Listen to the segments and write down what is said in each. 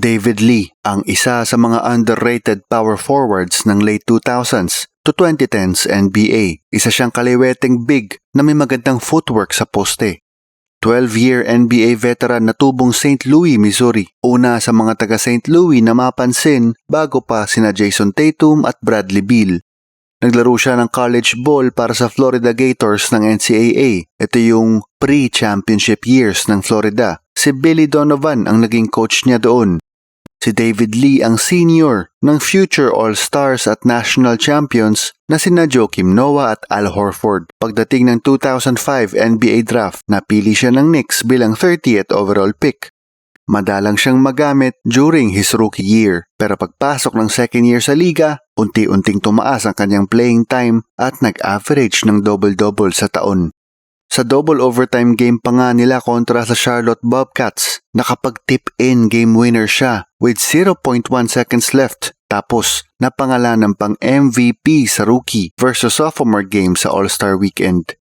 David Lee ang isa sa mga underrated power forwards ng late 2000s to 2010s NBA. Isa siyang kaliweteng big na may magandang footwork sa poste. 12-year NBA veteran na tubong St. Louis, Missouri. Una sa mga taga St. Louis na mapansin bago pa sina Jason Tatum at Bradley Beal. Naglaro siya ng college ball para sa Florida Gators ng NCAA. Ito yung pre-championship years ng Florida. Si Billy Donovan ang naging coach niya doon. Si David Lee ang senior ng future All-Stars at National Champions na sina Joakim Noah at Al Horford. Pagdating ng 2005 NBA Draft, napili siya ng Knicks bilang 30th overall pick. Madalang siyang magamit during his rookie year pero pagpasok ng second year sa liga, unti-unting tumaas ang kanyang playing time at nag-average ng double-double sa taon. Sa double overtime game pa nga nila kontra sa Charlotte Bobcats, nakapag-tip in game winner siya with 0.1 seconds left tapos napangalanan pang MVP sa rookie versus sophomore game sa All-Star Weekend.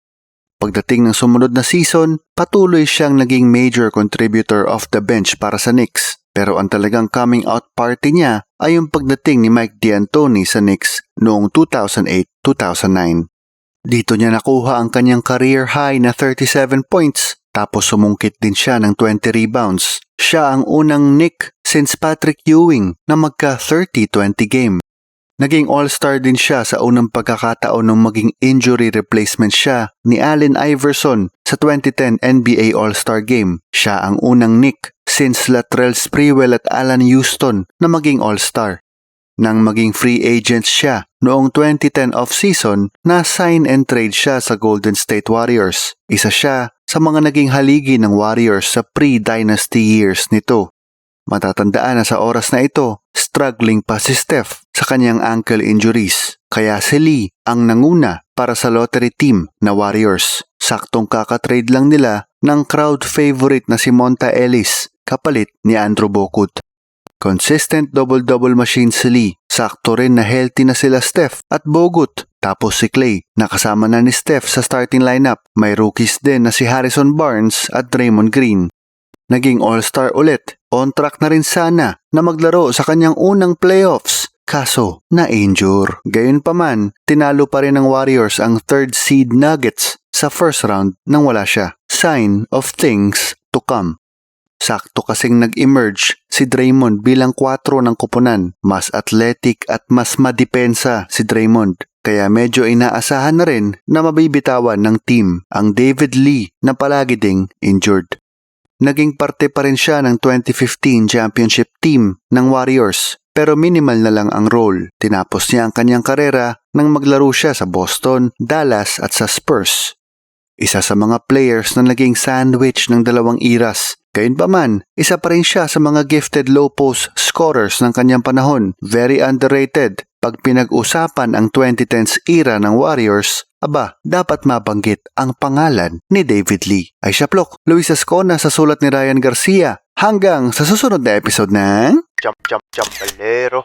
Pagdating ng sumunod na season, patuloy siyang naging major contributor off the bench para sa Knicks. Pero ang talagang coming out party niya ay yung pagdating ni Mike D'Antoni sa Knicks noong 2008-2009. Dito niya nakuha ang kanyang career high na 37 points tapos sumungkit din siya ng 20 rebounds. Siya ang unang Nick since Patrick Ewing na magka 30-20 game. Naging all-star din siya sa unang pagkakataon nung maging injury replacement siya ni Allen Iverson sa 2010 NBA All-Star Game. Siya ang unang Nick since Latrell Sprewell at Alan Houston na maging all-star. Nang maging free agent siya noong 2010 off-season, na-sign and trade siya sa Golden State Warriors. Isa siya sa mga naging haligi ng Warriors sa pre-dynasty years nito. Matatandaan na sa oras na ito, struggling pa si Steph sa kanyang ankle injuries. Kaya si Lee ang nanguna para sa lottery team na Warriors. Saktong kakatrade lang nila ng crowd favorite na si Monta Ellis kapalit ni Andrew Bogut. Consistent double-double machine si Lee. Sakto rin na healthy na sila Steph at Bogut. Tapos si Clay, nakasama na ni Steph sa starting lineup. May rookies din na si Harrison Barnes at Draymond Green. Naging all-star ulit. On track na rin sana na maglaro sa kanyang unang playoffs. Kaso, na-injure. Gayunpaman, tinalo pa rin ng Warriors ang third seed Nuggets sa first round nang wala siya. Sign of things to come. Sakto kasing nag-emerge si Draymond bilang 4 ng kupunan. Mas athletic at mas madepensa si Draymond. Kaya medyo inaasahan na rin na mabibitawan ng team ang David Lee na palagi ding injured. Naging parte pa rin siya ng 2015 championship team ng Warriors pero minimal na lang ang role. Tinapos niya ang kanyang karera nang maglaro siya sa Boston, Dallas at sa Spurs. Isa sa mga players na naging sandwich ng dalawang iras Gayunpaman, isa pa rin siya sa mga gifted low post scorers ng kanyang panahon. Very underrated. Pag pinag-usapan ang 2010s era ng Warriors, aba, dapat mabanggit ang pangalan ni David Lee. Ay Plok, Luis Ascona sa sulat ni Ryan Garcia. Hanggang sa susunod na episode ng... Jump, jump, jump, balero.